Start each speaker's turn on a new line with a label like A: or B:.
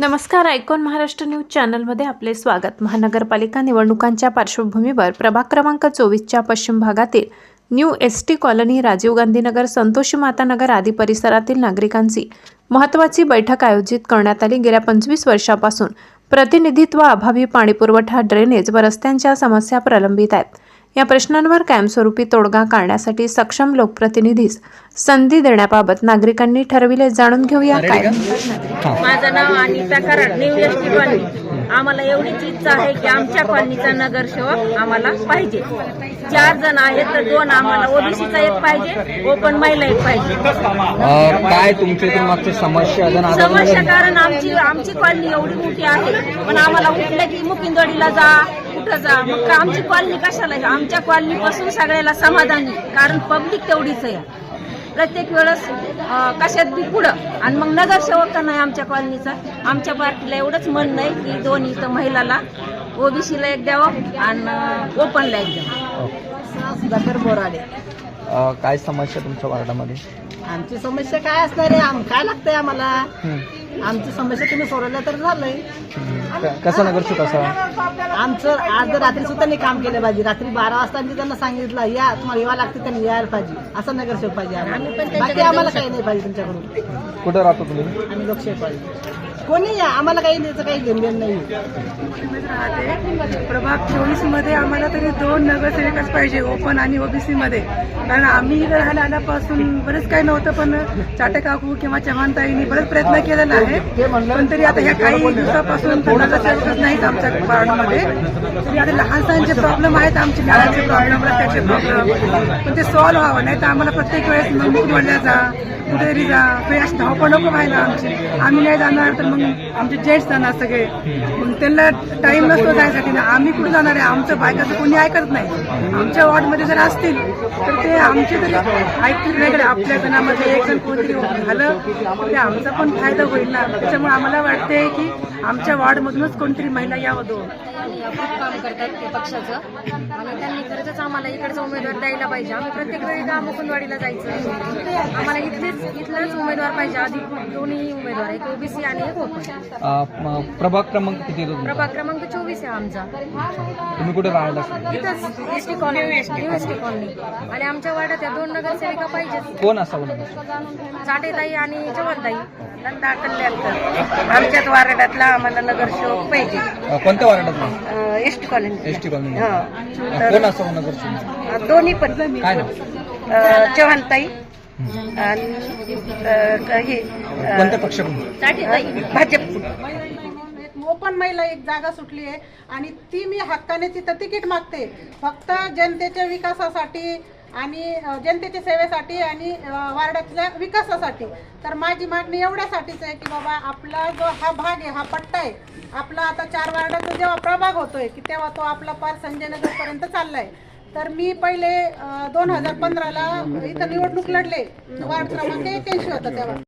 A: नमस्कार icon Maharashtra news चॅनलमध्ये आपले स्वागत. महानगरपालिका निवडणुकांच्या पार्श्वभूमीवर प्रभाग क्रमांक चोवीसच्या पश्चिम भागातील new S T colony Rajiv Gandhinagar Santoshi Matanagar आदी परिसरातील नागरिकांची महत्त्वाची बैठक आयोजित करण्यात आली. गेल्या पंचवीस वर्षापासून प्रतिनिधित्व अभावी पाणीपुरवठा ड्रेनेज व रस्त्यांच्या समस्या प्रलंबित आहेत. या प्रश्नांवर कायमस्वरूपी तोडगा काढण्यासाठी सक्षम लोकप्रतिनिधीस संधी देण्याबाबत नागरिकांनी ठरविले जाणून घेऊया काय.
B: माझं नाव Anita Karad new S T colony. आम्हाला एवढीच इच्छा आहे की आमच्या कॉलनीचा नगरसेवक आम्हाला पाहिजे. चार जण आहेत तर दोन आम्हाला ओबीसीचा एक पाहिजे ओपन महिला एक पाहिजे.
C: काय तुमच्या मागच्या समस्या
B: समस्या कारण आमची आमची कॉलनी एवढी मोठी आहे पण आम्हाला उठलं की मुकिंदवाडीला जा कुठं जा? मग का आमची कॉलनी कशाला आहे? आमच्या कॉलनी पासून सगळ्याला समाधानी कारण पब्लिक तेवढीच आहे. प्रत्येक वेळेस अं, कशात बी पुढं. आणि मग नगरसेवक का नाही आमच्या कॉलनीचा. आमच्या पार्टीला एवढंच म्हणणं आहे की दोन इथं महिलाला ओबीसीला एक द्यावं आणि ओपनला एक द्यावं.
D: सुधाकर बोराडे.
C: अ, काय समस्या तुमच्या वार्डामध्ये?
D: आमची समस्या काय असणार आहे? आम काय लागतंय आम्हाला?
C: हं.
D: आमची समस्या तुम्ही सोडवल्या तर झालंय.
C: कसा नगरसेवक असा?
D: आमचं आज जर रात्री सुद्धा नाही काम केलं पाहिजे. रात्री बारा वाजता मी त्यांना सांगितलं या तुम्हाला यावं लागते त्यांनी यायला पाहिजे. असं नगरसेवक पाहिजे आम्हाला. बाकी आम्हाला काही नाही पाहिजे तुमच्याकडून.
C: कुठं राहतो तुम्ही?
D: आम्ही लोकशाही पाहिजे. कोणी या आम्हाला काही द्यायचं काही घेणं नाही.
E: राहते. प्रभाग चोवीसमध्ये आम्हाला तरी दोन नगरसेवकच पाहिजे ओपन आणि ओबीसी मध्ये. कारण आम्ही इथं राहायला आल्यापासून बरेच काही नव्हतं पण चाटे काकू किंवा चव्हाणताईंनी बरेच प्रयत्न केलेला आहे. पण तरी आता ह्या काही दिवसापासून तर नगरसेवकच नाहीत आमच्या वार्डमध्ये तरी आता लहानसांचे प्रॉब्लेम आहेत आमचे नळाचे प्रॉब्लेम रस्त्याचे प्रॉब्लेम पण ते सॉल्व्ह व्हावं नाही तर आम्हाला प्रत्येक वेळेस मंदिर म्हणल्या जा कुठेतरी जा. काही अशी धावपळ नको व्हायला आमची. आम्ही नाही जाणार तर मग आमचे जेंट्स जाणार सगळे. मग त्यांना टाईम नसतो जायसाठी. ना आम्ही कुठे जाणार आहे? आमचं बायकाचं कोणी ऐकत नाही. आमच्या वॉर्डमध्ये जर असतील तर ते आमचे तरी ऐकतील. नाही आपल्या जणामध्ये एक जण कोणतरी झालं ते आमचा पण फायदा होईल ना. त्याच्यामुळे आम्हाला वाटते की आमच्या वॉर्डमधूनच कोणतरी महिला यावं दोन.
F: खूप काम करतात ते पक्षाचं. आणि त्यांनी खरंच आम्हाला इकडचा उमेदवार द्यायला पाहिजे. आम्ही प्रत्येक वेळी का मुकुंदवाडीला जायचं. आम्हाला इथलेच इथलाच उमेदवार पाहिजे. आधी दोन्ही उमेदवार एक ओबीसी आणि एक ओपन.
C: प्रभाग क्रमांक किती येतो तुमचा?
F: प्रभाग क्रमांक चोवीस आहे आमचा.
C: तुम्ही कुठे राहिला असाल?
F: इथंच S T colony new S T colony. आणि आमच्या वाड्यात या दोन नगरसेविका पाहिजेत.
C: कोण असावं?
F: चाटेताई आणि चव्हाणताई.
B: नंदा कल्याणकर आमच्याच वार्डातला आम्हाला नगरसेवक पाहिजे.
C: अ, कोणत्या वार्डातला?
B: S T colony.
C: S T colony.
B: हा.
C: कोण
B: दोन्ही पण.
C: काय नाव?
B: चव्हाणताई आणि हे
C: कोणत्या पक्षाकडून?
B: भाजप.
G: एक ओपन महिला एक जागा सुटली आहे आणि ती मी हक्काने तिथं तिकीट मागते. फक्त जनतेच्या विकासासाठी आणि जनतेच्या सेवेसाठी आणि वार्डातल्या विकासासाठी. तर माझी मागणी एवढ्यासाठीच आहे की बाबा आपला जो हा भाग आहे हा पट्टा आहे आपला आता चार वार्डाचा जेव्हा प्रभाग होतोय की तेव्हा तो आपला पार संजयनगरपर्यंत चाललाय. तर मी पहिले दोन हजार पंधराला इथं निवडणूक लढले. वार्ड क्रमांक एक्याऐंशी होता तेव्हा.